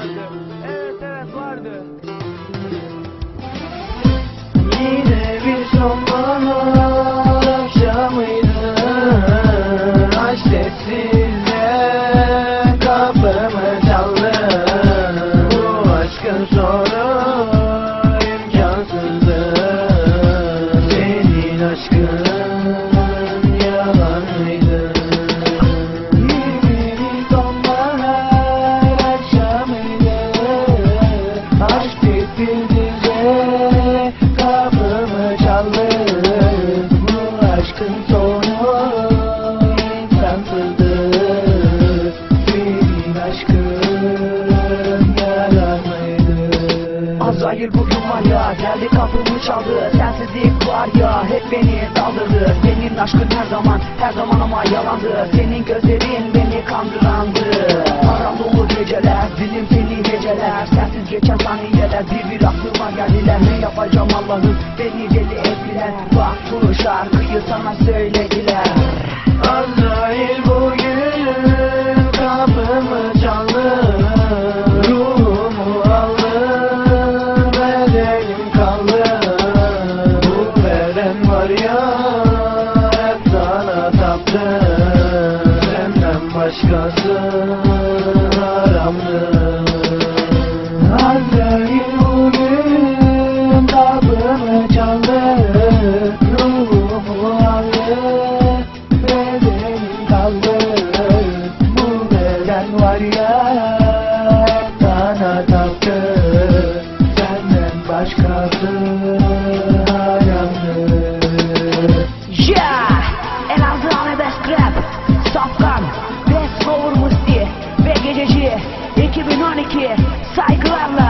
vardı. Evet evet vardı. Yine bir sonbahar akşamıydı. Aşk sessizce kapımı çaldı. Bu aşkın sonu imkansızdı. Senin aşkın Azrail bugün var ya geldi kapımı çaldı. Sensizlik var ya hep beni daldırdı Senin aşkın her zaman her zaman ama yalandı. Senin gözlerin beni kandırandı. Haram dolu geceler dilim seni geceler. Sensiz geçen saniyeler bir bir aklıma geldiler. Ne yapacağım Allah'ım? Beni deli ettiler. Bak bu şarkıyı sana söylediler. Azrail başkası haramdı 2012 saygılarla.